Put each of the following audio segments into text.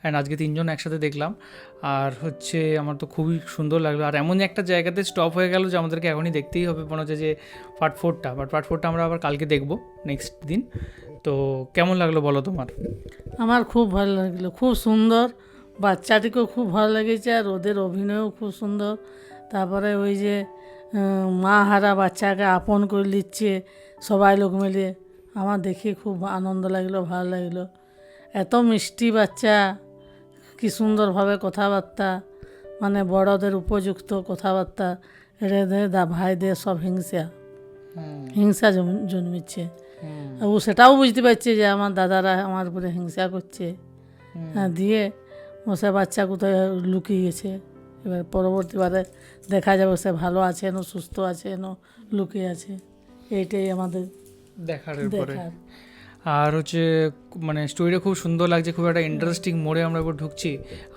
And আজকে তিনজন একসাথে দেখলাম। আর হচ্ছে আমার তো খুবই সুন্দর লাগল। আর এমন একটা জায়গাতে স্টপ হয়ে গেল যে আমাদেরকে এখনই দেখতেই হবে মনে হচ্ছে যে পার্ট ফোরটা বাট পার্ট ফোরটা আমরা আবার কালকে দেখব নেক্সট দিন। তো কেমন লাগল বলো তোমার? আমার খুব ভালো লাগল। খুব সুন্দর। বাচ্চাটিকেও খুব ভালো লেগেছে আর ওদের অভিনয়ও খুব সুন্দর। তারপরে ওই যে মা হারা বাচ্চাকে আপন করে নিচ্ছে সবাই লোক মিলে। আমার দেখে খুব আনন্দ লাগল, ভালো লাগল। এত মিষ্টি বাচ্চা। কি সুন্দরভাবে কথাবার্তা মানে বড়দের উপযুক্ত কথাবার্তা এদের দা ভাইদের সব হিংসা। হিংসা জন্মিচ্ছে। ও সেটাও বুঝতে পারছে যে আমার দাদারা আমার উপরে হিংসা করছে। হ্যাঁ দিয়ে ও সে বাচ্চা কোথায় লুকিয়ে গেছে? এবার পরবর্তীবারে দেখা যাবে সে ভালো আছে না সুস্থ আছে না লুকিয়ে আছে। এইটাই আমাদের দেখার দেখার। আর হচ্ছে মানে স্টোরিটা খুব সুন্দর লাগছে খুব একটা ইন্টারেস্টিং মোড়ে আমরা এবার ঢুকছি।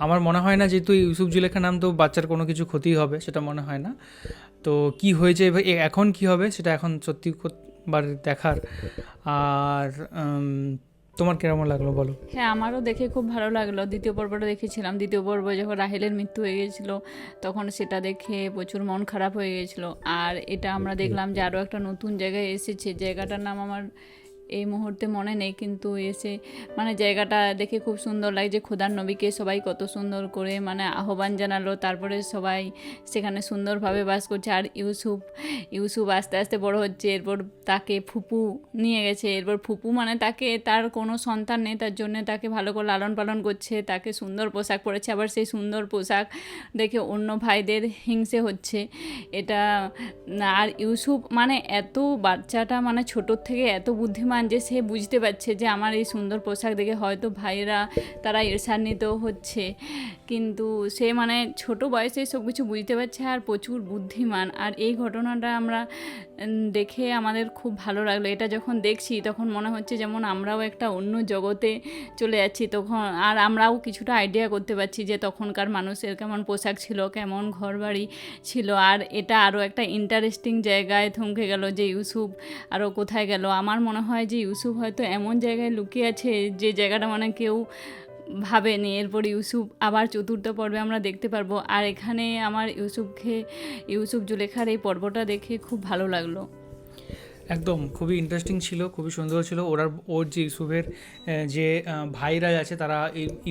আমার মনে হয় না যেহেতু ইউসুফ জুলেখা নাম তো বাচ্চার কোনো কিছু ক্ষতি হবে সেটা মনে হয় না। তো কি হয়েছে এখন কি হবে সেটা এখন সত্যি বার দেখার। আর তোমার কেমন লাগল বলো? হ্যাঁ আমারও দেখে খুব ভালো লাগল। দ্বিতীয় পর্বটা দেখেছিলাম। দ্বিতীয় পর্ব যখন রাহেলের মৃত্যু হয়ে গিয়েছিল তখন সেটা দেখে প্রচুর মন খারাপ হয়ে গিয়েছিল আর এটা আমরা দেখলাম যে আরও একটা নতুন জায়গায় এসেছে। জায়গাটার নাম আমার এই মুহূর্তে মনে নেই, কিন্তু এসে মানে জায়গাটা দেখে খুব সুন্দর লাগছে খোদার নবীকে সবাই কত সুন্দর করে মানে আহ্বান জানালো। তারপরে সবাই সেখানে সুন্দরভাবে বাস করছে। আর ইউসুফ ইউসুফ আস্তে আস্তে বড় হচ্ছে। এরপর তাকে ফুপু নিয়ে গেছে। এরপর ফুপু মানে তাকে, তার কোনো সন্তান নেই, তার জন্য তাকে ভালো করে লালন পালন করছে। তাকে সুন্দর পোশাক পরেছে। আবার সেই সুন্দর পোশাক দেখে অন্য ভাইদের হিংসে হচ্ছে। এটা, আর ইউসুফ মানে এত বাচ্চাটা মানে ছোটোর থেকে এত বুদ্ধিমান যে সে বুঝতে পারছে যে আমার এই সুন্দর পোশাক দেখে হয়তো ভাইরা তারা ঈর্ষান্বিত হচ্ছে। কিন্তু সে মানে ছোট বয়সে সব কিছু বুঝতে পারছে আর প্রচুর বুদ্ধিমান। আর এই ঘটনাটা আমরা দেখে আমাদের খুব ভালো লাগল। এটা যখন দেখছি, তখন মনে হচ্ছে যেমন আমরাও একটা অন্য জগতে চলে যাচ্ছি। তখন আর আমরাও কিছুটা আইডিয়া করতে পারছি যে তখনকার মানুষের কেমন পোশাক ছিল, কেমন ঘরবাড়ি ছিল। আর এটা আরও একটা ইন্টারেস্টিং জায়গায় থমকে গেল যে ইউসুফ আরও কোথায় গেল। আমার মনে হয় যে ইউসুফ হয়তো এমন জায়গায় লুকিয়ে আছে, যে জায়গাটা মানে কেউ ভাবেনি এরপর ইউসুফ আবার চতুর্থ পর্বে আমরা দেখতে পারব। আর এখানে আমার ইউসুফকে, ইউসুফ জুলেখার এই পর্বটা দেখে খুব ভালো লাগল। একদম, খুবই ইন্টারেস্টিং ছিল, খুবই সুন্দর ছিল। ওরা ওর যে ইউসুফের যে ভাইরা আছে, তারা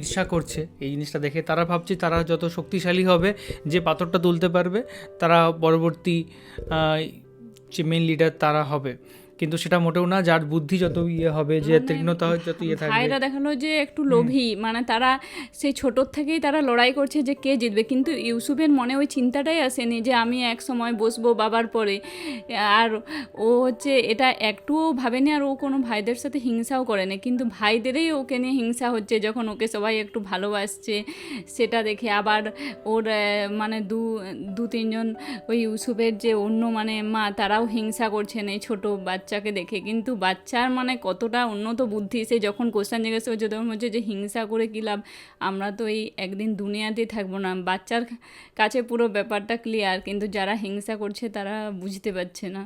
ঈর্ষা করছে এই জিনিসটা দেখে। তারা ভাবছে তারা যত শক্তিশালী হবে, যে পাথরটা তুলতে পারবে, তারা পরবর্তী যে মেন লিডার তারা হবে। কিন্তু সেটা মোটেও না যার বুদ্ধি যত ইয়ে হবে যে মানে তীক্ষ্ণতা হয় যত ইয়ে থাকবে। ভাইরা দেখানো যে একটু লোভী মানে তারা সেই ছোটোর থেকেই তারা লড়াই করছে যে কে জিতবে। কিন্তু ইউসুফের মনে ওই চিন্তাটাই আসেনি যে আমি এক সময় বসবো বাবার পরে। আর ও হচ্ছে এটা একটুও ভাবেনি আর ও কোনো ভাইদের সাথে হিংসাও করেনি। কিন্তু ভাইদেরই ওকে নিয়ে হিংসা হচ্ছে যখন ওকে সবাই একটু ভালোবাসছে সেটা দেখে। আবার ওর মানে দু দু তিনজন ওই ইউসুফের যে অন্য মানে মা তারাও হিংসা করছেন এই ছোটো বাচ্চাকে দেখে। কিন্তু বাচ্চার মানে কতটা উন্নত বুদ্ধি, সে যখন কোশ্চেন জিজ্ঞেস করছে, তখন হচ্ছে যে, হিংসা করে কী লাভ? আমরা তো এই একদিন দুনিয়াতেই থাকব না। বাচ্চার কাছে পুরো ব্যাপারটা ক্লিয়ার কিন্তু যারা হিংসা করছে, তারা বুঝতে পারছে না।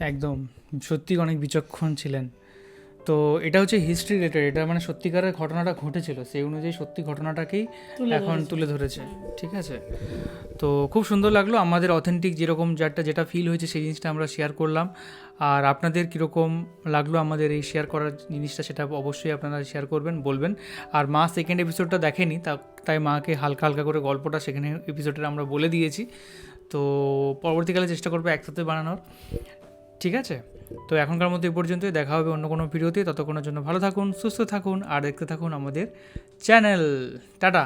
একদম। সত্যি অনেক বিচক্ষণ ছিলেন। তো এটা হচ্ছে হিস্ট্রি রিলেটেড এটা মানে সত্যিকারের ঘটনাটা ঘটেছিল সেই অনুযায়ী সত্যি ঘটনাটাকেই এখন তুলে ধরেছে ঠিক আছে? তো খুব সুন্দর লাগল আমাদের অথেন্টিক যেরকম যারটা যেটা ফিল হয়েছে সেই জিনিসটা আমরা শেয়ার করলাম। আর আপনাদের কীরকম লাগল আমাদের এই শেয়ার করার জিনিসটা সেটা অবশ্যই আপনারা শেয়ার করবেন বলবেন। আর মা সেকেন্ড এপিসোডটা দেখেনি তা তাই মাকে হালকা হালকা করে গল্পটা সেখানে এপিসোডে আমরা বলে দিয়েছি। তো পরবর্তীকালে চেষ্টা করব একসাথে বানানোর। ঠিক আছে? তো এখনকার মধ্যে এ পর্যন্তই। দেখা হবে অন্য কোনো ভিডিওতে। ততক্ষণের জন্য ভালো থাকুন, সুস্থ থাকুন, আর দেখতে থাকুন আমাদের চ্যানেল। টাটা!